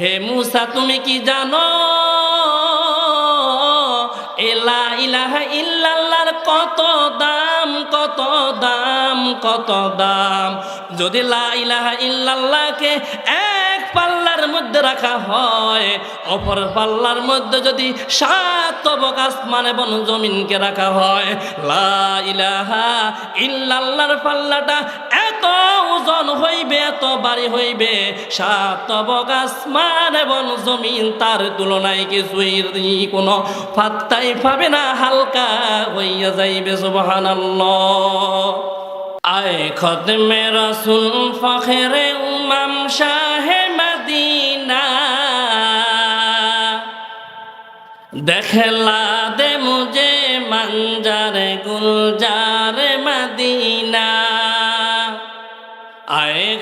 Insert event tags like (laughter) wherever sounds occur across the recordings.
হে মুসা, তুমি কি জানো? এলা ইলাহা ইল্লাল্লাহর কত দাম কত দাম কত দাম? যদি লা ইলাহা ইল্লাল্লাহকে এক পাল্লার মধ্যে রাখা হয়, অপর পাল্লার মধ্যে যদি সাত তবক আসমান এবং জমিনকে রাখা হয়, লা ইলাহা ইল্লাল্লাহর পাল্লাটা এত ওজন হইবে, এত বাড়ি হইবে। সাত তবক আসমান এবং জমিন তার তুলনায় কিছুই কোনো ফাত্তাই পাবে না, হালকা হইয়া যাইবে, সুবহানাল্লাহ। আয় খতমে রসুল, ফখরে উমাম শাহে মদিনা। দেখলা দে মুজে মঞ্জারে, গুলজারে মদিনা।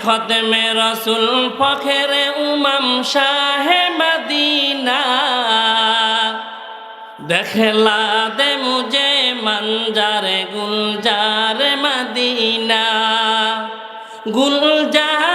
খতমে রসুল ফখরে উমাম শাহে মদিনা। দেখলা দে মুঝে মঞ্জারে গুলজার মদিনা। গুলজার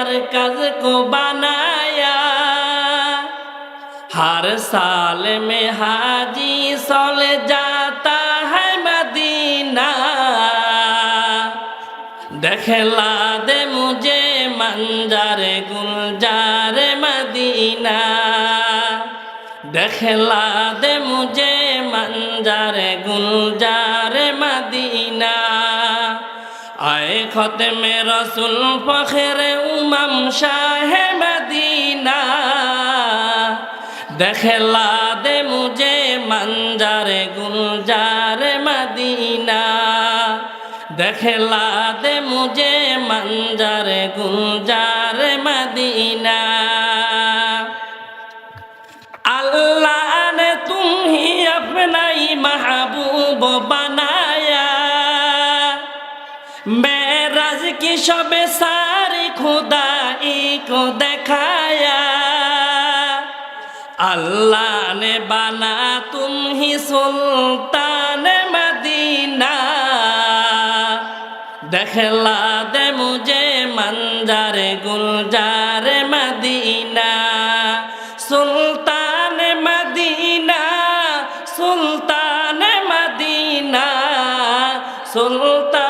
मरकज को बनाया। हर साल में हाजी सोल जाता है मदीना। देखला दे मुझे मंजर गुलजार मदीना। देखला दे मुझे मंजर गुलजार मदीना। आए खत में रसुल फखर ইমাম সাহেব দিনা দেখলা দে মুঝে মঞ্জারে গুলজার মদিনা। দেখলা দে মুজে মঞ্জারে গুলজার মদিনা। আল্লাহ নে তুমি আপনাই মাহবুব বানায়া। মে সবে সারি খোদাই কো দেখায়া আল্লাহ নে বানা তুমি সুলতান মদিনা। দেখলা দে মুঝে মঞ্জার গুলজার মদিনা। সুলতান মদিনা সুলতান মদিনা। সুলতান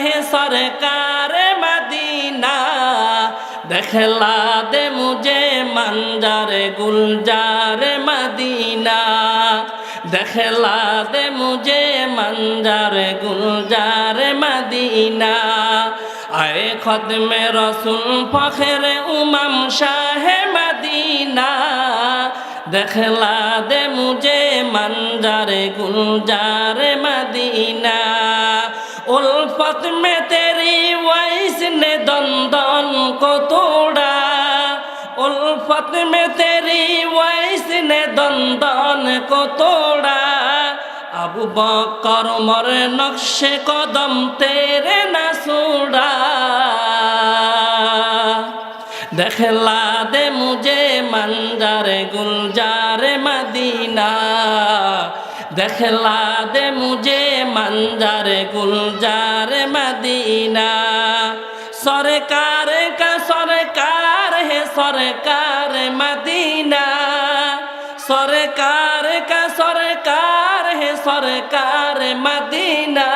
है सरकार मदीना देखला दे मुझे मंजर गुलजार मदीना देखला दे मुझे मंजर गुलजार मदीना आए खद में रसूल फखर उमम शाह मदीना देखला दे मुझे मंजर गुलजार मदीना उल्फत में तेरी वैस ने दंदन को तोड़ा उल्फत में तेरी वैस ने दंदन को तोड़ा अबू बकर मर नक्शे कदम तेरे न सूड़ा देखला दे मुझे मंजर गुलजार मदीना দেখলা দে মুজে মঞ্জার গুলজার মদিনা। সরকার কা সরকার হে সরকার মদিনা। সরকার কা সরকার হে সরকার মদিনা।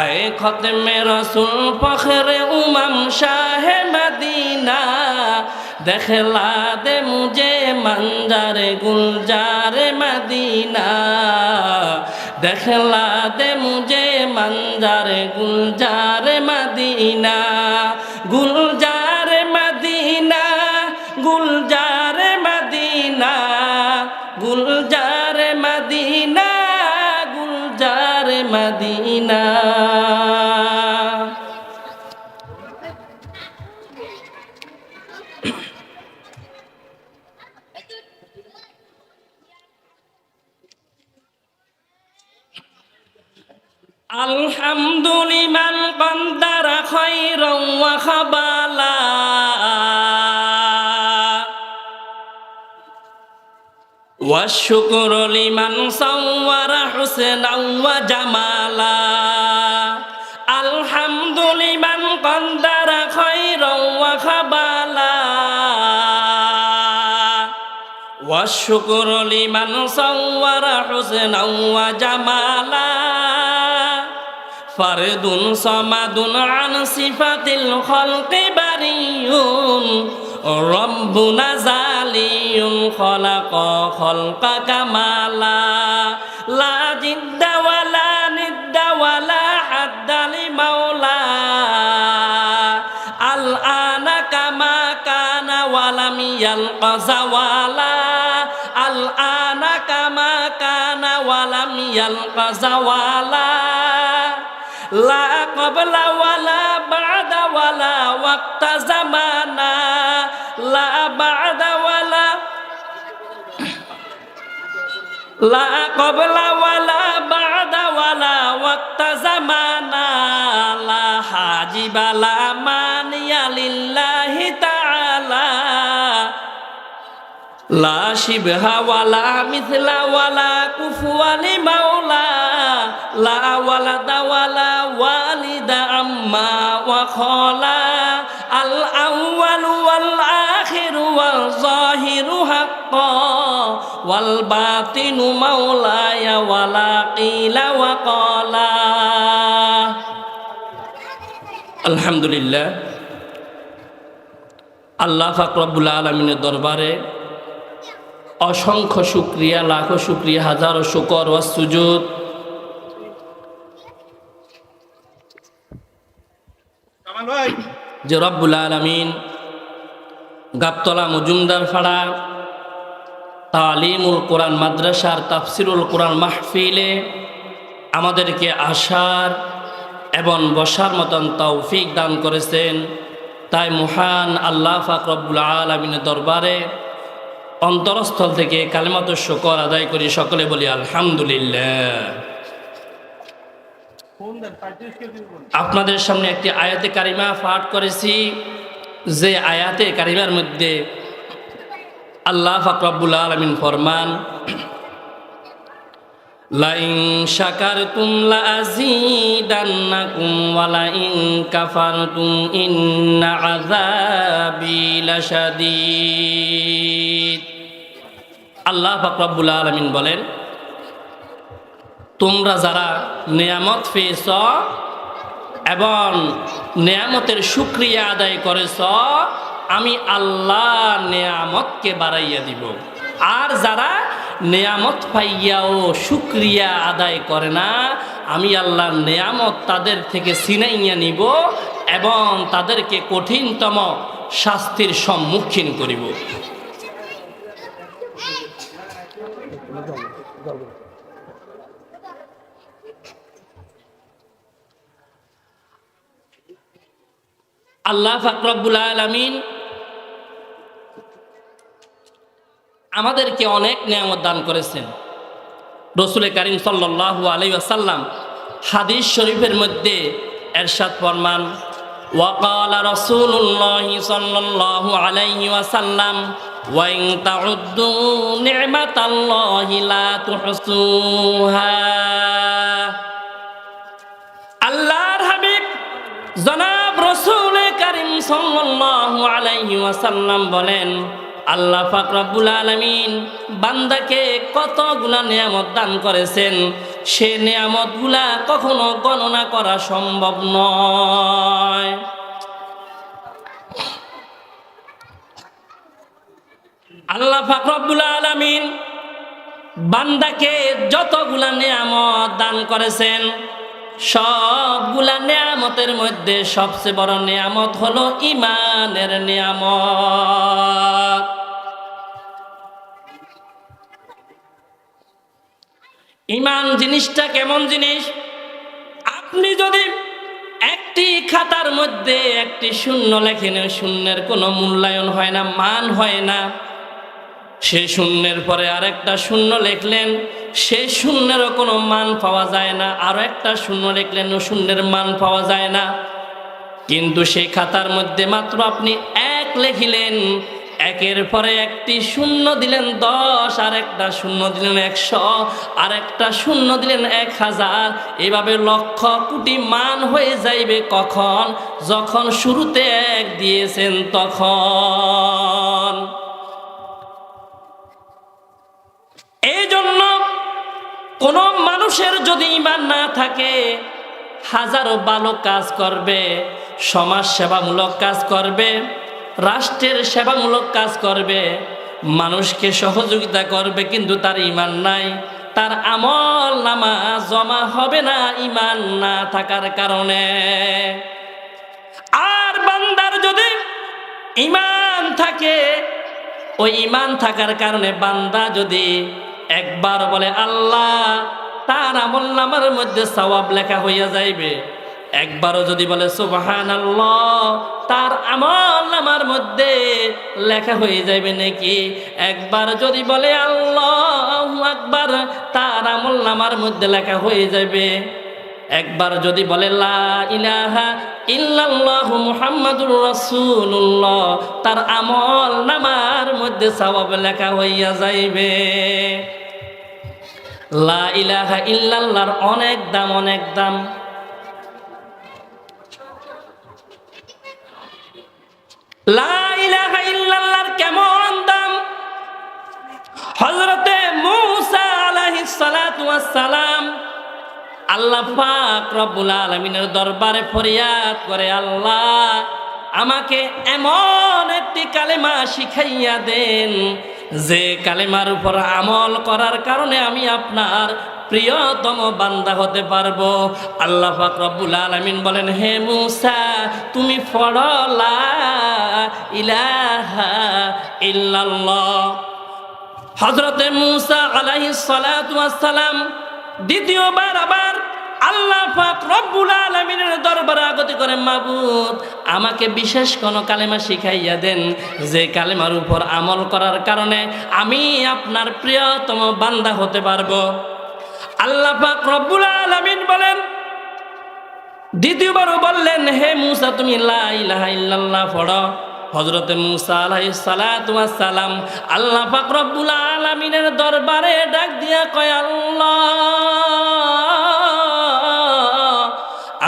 আয় খতমে রসুল, ফখরে উমাম শাহ মদিনা। দেখলা দে মুঝে মঞ্জারে গুলজারে মদিনা। দেখলা দে মুঝে মঞ্জারে গুলজারে মদিনা। গুলজারে মদিনা গুলজারে মদিনা গুলজারে মদিনা গুলজারে মদিনা। الحمد لمن قدر خيرا وخبالا والشكر لمن صور حسنا وجمالا الحمد لمن قدر خيرا وخبالا والشكر لمن صور حسنا وجمالا ফারদুন সমাদুন আন সিফাতিল খলকে বারিউন রব্বুনা জালিউন খলাক খলকা কামালা, লা জিদ্দা ওয়ালা নিদ্দা ওয়ালা হাদ্দা মাওলা আল আনা কামা কানা ওয়ালাম ইয়ালক জাওয়ালা, আল আনা কামা কানা ওয়ালাম ইয়ালক জাওয়ালা। লা কবলা ওয়ালা বাদা ওয়ালা ওয়াক্তা জামানা। লা বাদা ওয়ালা (coughs) লা কবলা ওয়ালা বাদা ওয়ালা ওয়াক্তা জামানা। লা হাজিবালা মানিয়া লিল্লাহি তা লা শিবহা ওয়ালা মিথলা ওয়ালা মাওলা, লা ওয়ালা দাওয়ালা ওয়ালিদা খলা, আল আউয়াল ওয়াল আখির ওয়াল জাহিরু হাক্ক, ওয়াল বাতিনু কলা আলহামদুলিল্লাহ, আল্লাহ ফাকরাবুল আলমিনের দরবারে অসংখ্য শুক্রিয়া লাখো শুক্রিয়া হাজারো শুকর ও সুজুদ। ভাই। যে রব্বুল আলমিন গাবতলা মজুমদার ফাড়া তালিমুল কোরআন মাদ্রাসার তাফসিরুল কোরআন মাহফিলে আমাদেরকে আসার এবং বসার মতন তৌফিক দান করেছেন। তাই মহান আল্লাহ ফাক রব্বুল আলমিনের দরবারে অন্তরস্থল থেকে কালেমাত শকর আদায় করি, সকলে বলি আলহামদুলিল্লাহ। আপনাদের সামনে একটি আয়াতে কারিমা পাঠ করেছি। যে আয়াতে কারিমার মধ্যে আল্লাহ ফাকরাবুল আলমিন ফরমান লাইন শাকার তুমলা আজিদান্নাকুম ওয়ালাইন কাফারতুম ইন্না আযাবি আল্লাহ ফাকরাবুল আলমিন বলেন, তোমরা যারা নিয়ামত পেয়েছ এবং নিয়ামতের সুক্রিয়া আদায় করেছ, আমি আল্লাহ নিয়ামতকে বাড়াইয়া দিব। আর যারা নিয়ামত পাইয়াও সুক্রিয়া আদায় করে না। আমি আল্লাহর নেয়ামত তাদের থেকে ছিনাইয়া নিব এবং তাদেরকে কঠিনতম শাস্তির সম্মুখীন করিব। আল্লাহ ফাকরাবুল আলমিন আমাদেরকে অনেক নিয়ামত দান করেছেন। রসুল করিম সাল্লাহু আলাই আসাল্লাম হাদিস শরীফের মধ্যে এরশাদ ফরমান ওয়াকাল রসুল্লাহ সাল্লাল্লাহু আলাইহি ওয়াসাল্লাম, ওয়াইন তাউদ্দু নি'মাতাল্লাহি লা তুহসুহা। আল্লাহর হাবিব জনাব রসুল করিম সাল্লাল্লাহু আলাইহি ওয়াসাল্লাম বলেন আল্লাহ পাক রব্বুল আলামিন বান্দাকে কত গুণা নিয়ামত দান করেছেন, সে নিয়ামতগুলা কখনো গণনা করা সম্ভব নয়। আল্লাহ ফাকরবুল আলমিন বান্দাকে যতগুলা নিয়ামত দান করেছেন, সবগুলা নিয়ামতের মধ্যে সবচেয়ে বড় নিয়ামত হলো ইমানের নিয়ামত। ইমান জিনিসটা কেমন জিনিস? আপনি যদি একটি খাতার মধ্যে একটি শূন্য লেখেন, শূন্যের কোনো মূল্যায়ন হয় না, মান হয় না। সে শূন্যের পরে আরেকটা শূন্য লিখলেন সে শূন্যেরও কোনো মান পাওয়া যায় না। আরও একটা শূন্য লিখলেন শূন্যের মান পাওয়া যায় না। কিন্তু সেই খাতার মধ্যে মাত্র আপনি এক লিখিলেন একের পরে একটি শূন্য দিলেন দশ, আর একটা শূন্য দিলেন একশো, আর একটা শূন্য দিলেন এক হাজার। এভাবে লক্ষ কোটি মান হয়ে যাইবে কখন? যখন শুরুতে এক দিয়েছেন তখন। এই জন্য কোন মানুষের যদি ইমান না থাকে, হাজারো ভালো কাজ করবে সমাজ সেবামূলক কাজ করবে রাষ্ট্রের সেবামূলক কাজ করবে, মানুষকে সহযোগিতা করবে, কিন্তু তার ইমান নাই। তার আমল নামা জমা হবে না, ইমান না থাকার কারণে। আর বান্দার যদি ইমান থাকে, ওই ইমান থাকার কারণে বান্দা যদি একবার বলে, আল্লাহ, তার আমল নামার মধ্যে সওয়াব লেখা হইয়া যাইবে। একবারও যদি বলে সুবাহান তার আমল নামার মধ্যে লেখা হয়ে যাইবে নাকি? একবার যদি বলে, আল্লাহ একবার তার আমল নামার মধ্যে লেখা হয়ে যাবে একবার যদি বলে, লা ইলাহা ইল্লাল্লাহু মুহাম্মাদুর রাসূলুল্লাহ তার আমল নামার মধ্যে সওয়াব লেখা হইয়া যাইবে। লা ইলাহা ইল্লাল্লাহর অনেক দাম অনেক দাম। কেমন দাম? ওয়াস সালাম আল্লাহ পাক রব্বুল আলমিনের দরবারে ফরিয়াদ করে, আল্লাহ আমাকে এমন একটি কালেমা শিখাইয়া দেন, যে কালেমার উপর আমল করার কারণে আমি আপনার প্রিয়তম বান্দা হতে পারব। আল্লাহ পাক রব্বুল আলমিন বলেন, হে মুসা, তুমি ফড়লা ইলাহা হজরতে মুসা ওয়াস সালাম দ্বিতীয়বার আবার আল্লাহ পাক রব্বুল আলামিনের দরবারে আগতি করে, মাবুদ, আমাকে বিশেষ কোন কালেমা শিখাইয়া দেন। যে কালেমার উপর আমল করার কারণে আমি আপনার প্রিয়তম বান্দা হতে পারব। আল্লাহ পাক রব্বুল আলামিন বলেন, দ্বিতীয়বারও বললেন, হে মুসা, তুমি লা ইলাহা ইল্লাল্লাহ পড়ো। হজরতে মুসা ওয়াস সালাম আল্লাহ পাক রব্বুল আলামিনের দরবারে ডাক দিয়া কয়, আল্লাহ,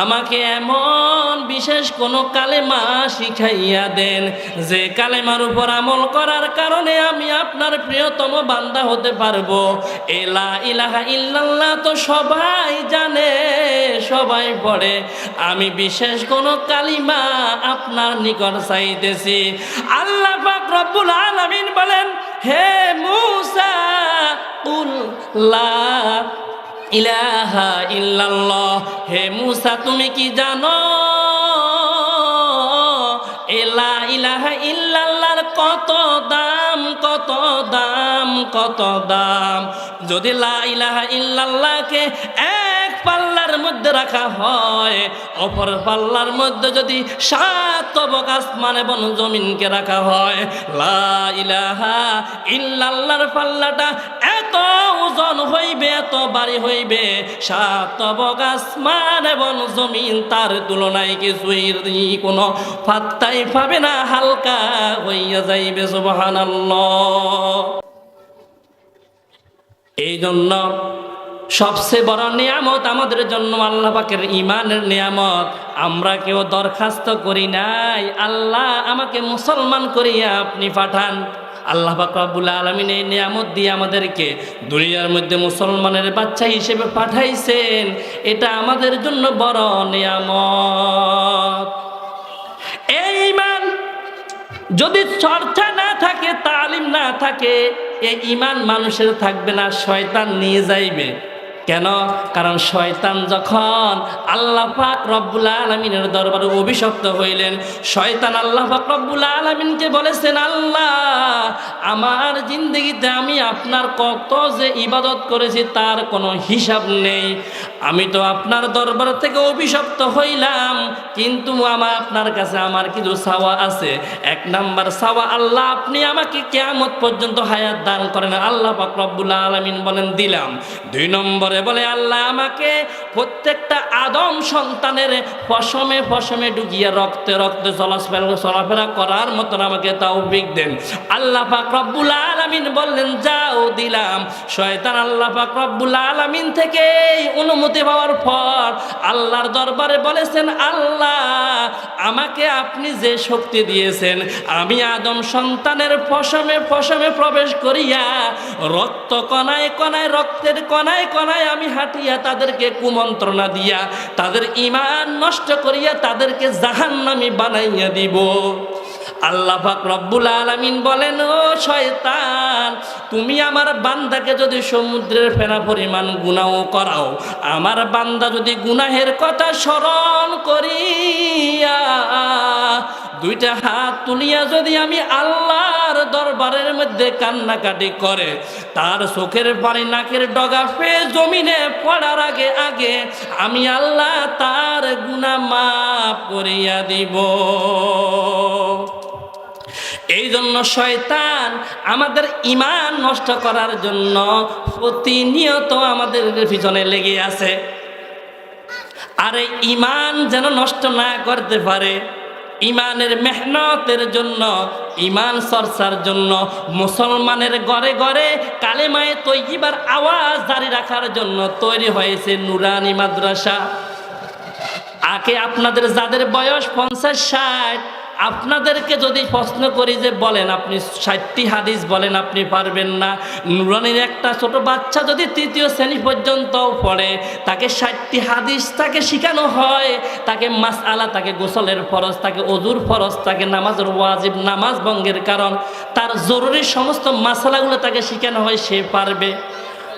আমাকে এমন বিশেষ কোন কালেমা শিখাইয়া দেন, যে কালেমার উপর আমল করার কারণে আমি আপনার প্রিয়তম বান্দা হতে পারব। এলা ইলাহা ইল্লাল্লাহ তো সবাই জানে, সবাই পড়ে। আমি বিশেষ কোন কালিমা আপনার নিকট চাইতেছি। আল্লাহ পাক রব্বুল আলামিন বলেন, হে মুসা, কুল লা ইলাহা ইল্লাল্লাহ, হে মুসা, তুমি কি জানো? দাম, কত দাম? যদি লা ইলাহা ইল্লাল্লাহকে এক পাল্লার মধ্যে রাখা হয়, অপর পাল্লার মধ্যে যদি সাত তবক মানে বন জমিনকে রাখা হয়, লা ইলাহা ইল্লাল্লাহর পাল্লাটা এত ওজন হইবে, এত বাড়ি হইবে। সাত তবক আসমান এবং জমিন, তার তুলনায় কিছুই কোনো পাত্তাই পাবে না, হালকা হইয়া যাইবে, সুবহানাল্লাহ। এই জন্য সবচেয়ে বড় নিয়ামত আমাদের জন্য আল্লাহ পাকের ইমানের নিয়ামত, আমরা কেউ দরখাস্ত করি নাই, আল্লাহ আমাকে মুসলমান করিয়া আপনি পাঠান। আল্লাহ পাকরাবুল আলমিন এই নিয়ামত দিয়ে আমাদেরকে দুনিয়ার মধ্যে মুসলমানের বাচ্চা হিসেবে পাঠাইছেন। এটা আমাদের জন্য বড় নিয়ামত। এই মান যদি চর্চা না থাকে, তালিম না থাকে, এই ইমান মানুষের থাকবে না, শয়তান নিয়ে যাইবে। কেন? কারণ শয়তান যখন আল্লাহ পাক রব্বুল আলমিনের দরবারে অভিশপ্ত হইলেন, শয়তান আল্লাহ পাক রব্বুল আলমিনকে বলেছেন, আল্লাহ, আমার জিন্দগিতে আমি আপনার কত যে ইবাদত করেছি তার কোনো হিসাব নেই। আমি তো আপনার দরবার থেকে অভিশপ্ত হইলাম, কিন্তু আমার আপনার কাছে আমার কিছু সাওয়া আছে। এক নাম্বার সাওয়া আল্লাহ, আপনি আমাকে কেয়ামত পর্যন্ত হায়াত দান করেন। আল্লাহ পাক রব্বুল আলামিন বলেন, দিলাম। দুই নম্বরে বলে, আল্লাহ আমাকে প্রত্যেকটা আদম সন্তানের ফসমে ফসমে ডুগিয়ে রক্তে রক্তে চলাফেরা চলাফেরা করার মতন আমাকে তাও বিক দেন। আল্লাহ পাক রব্বুল আলামিন বললেন, যাও, দিলাম। শয়তান আল্লাহ পাক রব্বুল আলামিন থেকে অনুমতি পাওয়ার পর আল্লাহর দরবারে বলেছেন, আল্লাহ, আমাকে আপনি যে শক্তি দিয়েছেন, আমি আদম সন্তানের ফসমে ফসমে প্রবেশ করিয়া রক্ত কণায় কণায়, রক্তের কণায় কণায় আমি হাঁটিয়া তাদেরকে কুমন্ত্রণা দিয়া, তাদের ইমান নষ্ট করিয়া তাদেরকে জাহান্নামি বানাইয়া দিব। আল্লাহ পাক রব্বুল আলামিন বলেন, ও শয়তান, তুমি আমার বান্দাকে যদি সমুদ্রের ফেনা পরিমাণ গুনাও করাও, আমার বান্দা যদি গুনাহের কথা স্মরণ করিয়া দুইটা হাত তুলিয়া যদি আমি আল্লাহর দরবারের মধ্যে কান্নাকাটি করে, তার চোখের পানি নাকের ডগা ফে জমিনে পড়ার আগে আগে আমি আল্লাহ তার গুনাহ মাফ করিয়া দিব। এই জন্য শয়তান আমাদের ইমান নষ্ট করার জন্য প্রতিনিয়ত আমাদের পিছনে লেগে আছে। আর এই ইমান যেন নষ্ট না করতে পারে ইমানের মেহনতের জন্য ইমান চর্চার জন্য, মুসলমানের ঘরে ঘরে কালেমায় তৈবার আওয়াজ জারি রাখার জন্য তৈরি হয়েছে নুরানি মাদ্রাসা। আগে আপনাদের যাদের বয়স পঞ্চাশ, ষাট আপনাদেরকে যদি প্রশ্ন করি যে বলেন, আপনি ষাটটি হাদিস বলেন, আপনি পারবেন না। নুরানির একটা ছোট বাচ্চা যদি তৃতীয় শ্রেণি পর্যন্ত পড়ে, তাকে ষাটটি হাদিস তাকে শেখানো হয়। তাকে মাস আলা তাকে গোসলের ফরজ, তাকে অজুর ফরজ, তাকে নামাজের ওয়াজিব, নামাজ ভঙ্গের কারণ, তার জরুরি সমস্ত মাসালাগুলো তাকে শেখানো হয়, সে পারবে।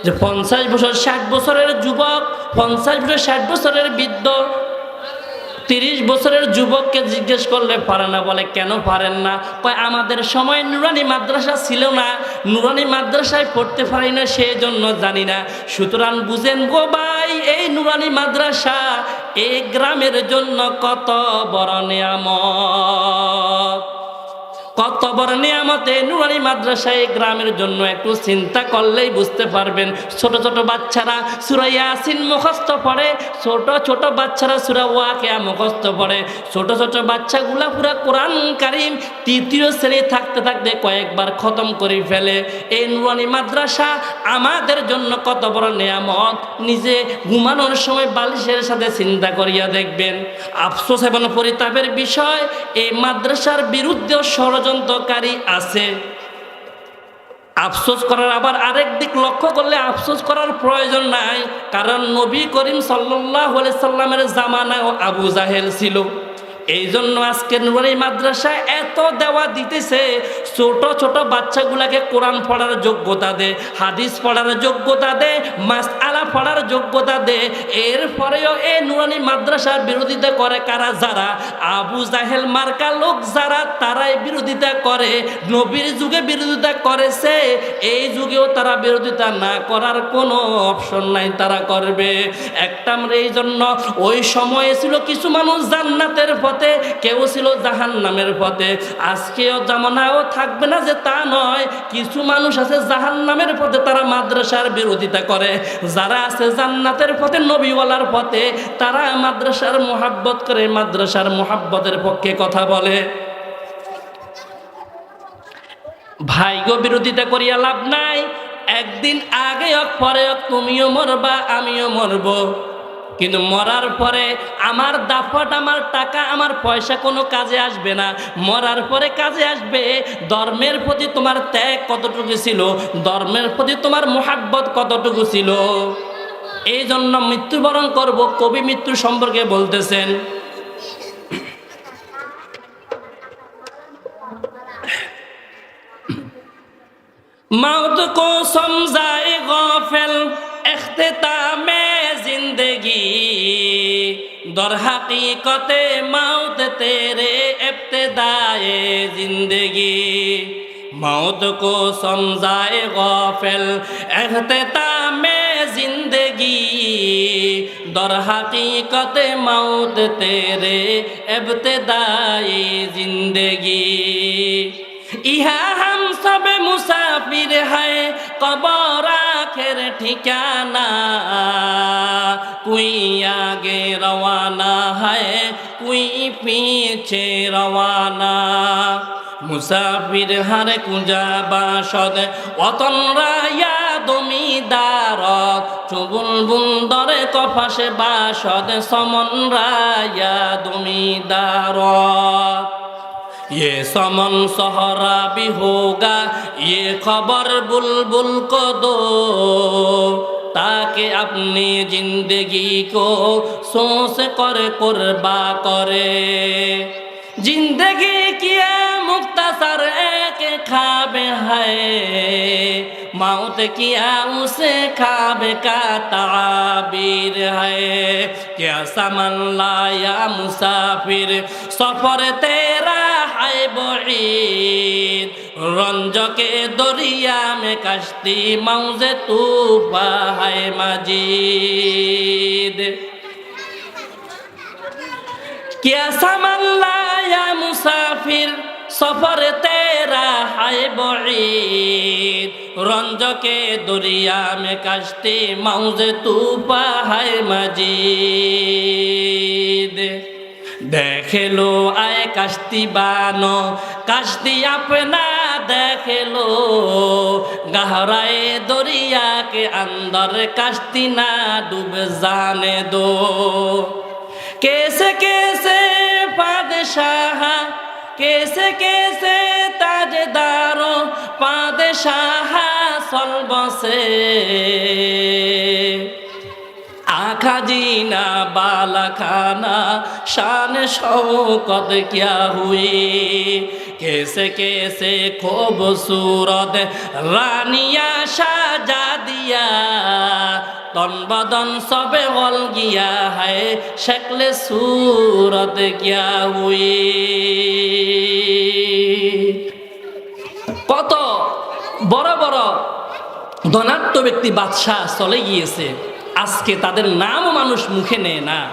যে পঞ্চাশ বছর, ষাট বছরের যুবক, পঞ্চাশ বছর, ষাট বছরের বৃদ্ধ তিরিশ বছরের যুবককে জিজ্ঞেস করলে পারে না? বলে, কেন পারেন না? কয়, আমাদের সময় নুরানি মাদ্রাসা ছিল না। নুরানি মাদ্রাসায় পড়তে পারি না সেই জন্য জানি না। সুতরাং বুঝেন গো ভাই, এই নুরানি মাদ্রাসা এই গ্রামের জন্য কত বড় নিয়ামত। কত বড় নিয়ামতে নুরানি মাদ্রাসায় গ্রামের জন্য একটু চিন্তা করলেই বুঝতে পারবেন। ছোট ছোট বাচ্চারা সুরা ইয়াসিন মুখস্থ পড়ে, ছোট ছোট বাচ্চারা সুরা ওয়াকিয়া মুখস্থ পড়ে, ছোট ছোট বাচ্চাগুলা পুরা কোরআন কারিম তৃতীয় শ্রেণি থাকতে থাকতে কয়েকবার খতম করে ফেলে। এই নুরানি মাদ্রাসা আমাদের জন্য কত বড় নিয়ামত, নিজে ঘুমানোর সময় বালিশের সাথে চিন্তা করিয়া দেখবেন। আফসোস এবং পরিতাপের বিষয়, এই মাদ্রাসার বিরুদ্ধে ষড়যন্ত্রকারী আছে। আফসোস করার আবার আরেক দিক লক্ষ্য করলে আফসোস করার প্রয়োজন নাই, কারণ নবী করিম সাল্লাহ সাল্লামের জামানায় আবু জাহেল ছিল। এই জন্য আজকে নুরানি মাদ্রাসা এত দেওয়া দিতেছে, ছোট ছোট বাচ্চাগুলাকে কোরআন পড়ার যোগ্যতা দে, হাদিস পড়ার যোগ্যতা দে মাস আলা পড়ার যোগ্যতা দে। এর এরপরেও এই নুরানি মাদ্রাসার বিরোধিতা করে কারা? যারা? আবু জাহেল মার্কা লোক যারা, তারাই বিরোধিতা করে। নবীর যুগে বিরোধিতা করেছে, এই যুগেও তারা বিরোধিতা না করার কোনো অপশন নাই তারা করবে। একটা এই জন্য ওই সময়ে ছিল কিছু মানুষ জান্নাতের পথে কেউ ছিল জাহান নামের পথে। আজকেও জামানাও থাকবে না যে তা নয়। কিছু মানুষ আছে জাহান নামের পথে, তারা মাদ্রাসার বিরোধিতা করে। যারা আছে জান্নাতের পথে, নবীওয়ালার পথে, তারা মাদ্রাসার মোহাব্বত করে, মাদ্রাসার মোহাব্বতের পক্ষে কথা বলে। ভাইগো বিরোধিতা করিয়া লাভ নাই। একদিন আগে হোক, পরে হোক, তুমিও মরবা, আমিও মরব। কিন্তু মরার পরে আমার দাফট, আমার টাকা, আমার পয়সা কোনো কাজে আসবে না। মরার পরে কাজে আসবে, ধর্মের প্রতি তোমার ত্যাগ কতটুকু ছিল, ধর্মের প্রতি তোমার মোহাব্বত কতটুকু ছিল? এই জন্য মৃত্যুবরণ করব, কবি মৃত্যু সম্পর্কে বলতেছেন। মাউত কো সমঝায় গফেল তামে जिंदगी दर हकीकत मौत तेरे इब्तदाए जिंदगी मौत को समझाए गौफल अख्ताम जिंदगी दर हकीकत मौत तेरे इब्तदाए जिंदगी ইহা হাম সবে মুসাফির হয় কবর আখের ঠিকানা। কুই আগে রওয়ানা হয়, কুই পিছে রওয়ানা। মুসাফির হারে কুজা বাসদ, অতন রায়া দমিদার চুবুল বুন্দরে কফাসে বাসদ, সমন রায়া দমিদার ये समन सहरा भी होगा ये खबर बुलबुल को दो ताकि अपनी जिंदगी को सोच कर कुर्बा करे जिंदगी किया मुख्तसर एक खाबे है मौत किया उसे खाबे का ताबीर है क्या समन लाया मुसाफिर सफर तेरा যায় রঞ্জকে দরিয়া মে কাশতি, মাউজে তু হায় মাজিদ। কিয়া মুসাফির, সফর তেরা হায় বড়িদ রঞ্জকে দরিয়া মে কাশতি, মাউজে তু হায় মাজিদ। দেখেলো আয় কাস্তি বানো কাস্তি আপনা দেখেলো। গাহরায় দরিয়াকে আন্দর কাস্তি না ডুব জানে দো। কেসে কেসে পাদেশাহ, কেসে কেসে তাজদারো, পাদেশাহ সলবসে। আখাজিনা, বালাখানা, শান শৌকত কিয়া হুই কেসে কেসে খুবসুরত রানিয়া সাজা দিয়া। তনবদন সবে হল গিয়া হায় শেখলে সুরত গিয়া হুই কত বড় বড় ধনাত্ম ব্যক্তি বাদশাহ চলে গিয়েছে। আজকে তাদের নামও মানুষ মুখে নেয় না।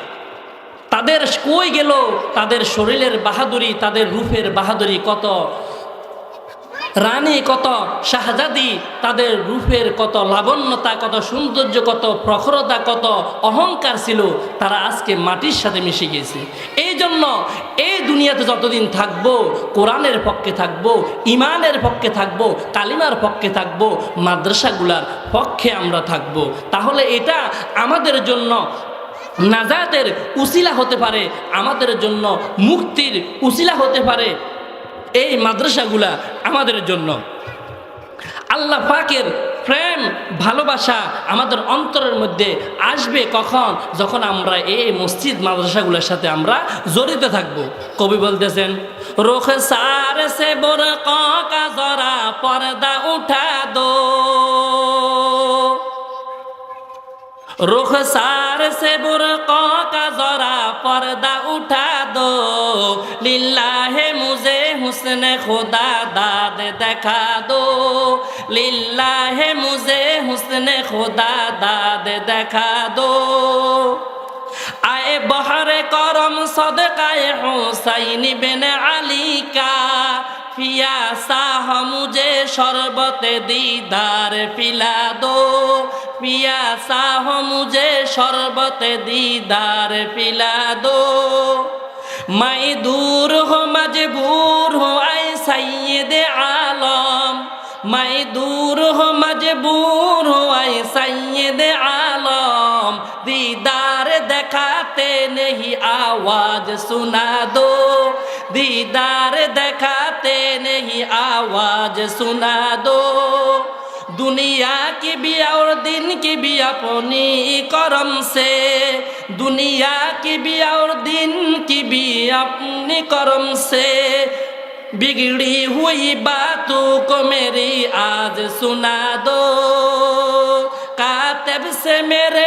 তাদের কই গেল? তাদের শরীরের বাহাদুরি, তাদের রূপের বাহাদুরি কত? রানী কত শাহজাদি, তাদের রূপের কত লাবণ্যতা, কত সৌন্দর্য, কত প্রখরতা, কত অহংকার ছিল, তারা আজকে মাটির সাথে মিশে গিয়েছে। এই জন্য এই দুনিয়াতে যতদিন থাকব, কোরআনের পক্ষে থাকব ইমানের পক্ষে থাকব, কালিমার পক্ষে থাকব, মাদ্রাসাগুলার পক্ষে আমরা থাকব, তাহলে এটা আমাদের জন্য নাজাতের উসিলা হতে পারে, আমাদের জন্য মুক্তির উসিলা হতে পারে এই মাদ্রাসাগুলা আমাদের জন্য আল্লাহ পাকের প্রেম ভালোবাসা আমাদের অন্তরের মধ্যে আসবে কখন যখন আমরা এই মসজিদ মাদ্রাসাগুলোর সাথে আমরা জড়িত থাকব কবি বলতেছেন রোখ সার সে বোর কা জরা পর্দা উঠা দো रुखसार से बुरक़ों का जरा पर्दा उठा दो लिल्लाह मुझे हुस्न खुदा दाद दिखा दो लिल्लाह मुझे हुस्न खुदा दाद दिखा दो आए बहर करम सदकाए हुसैन बिन अली का पियासा मुझे शरबत दीदार पिला दो पियासा मुझे शरबत दीदार पिला दो मैं दूर हो मजबूर हो आए सैयद आलम मैं दूर हो मजबूर हो आए सैयद आलम दीदार दे आवाज सुना दो दीदार दिखाते नहीं आवाज सुना दो दुनिया की भी और दिन की भी अपनी करम से दुनिया की भी और दिन की भी अपनी करम से बिगड़ी हुई बातों को मेरी आज सुना दो कातब से मेरे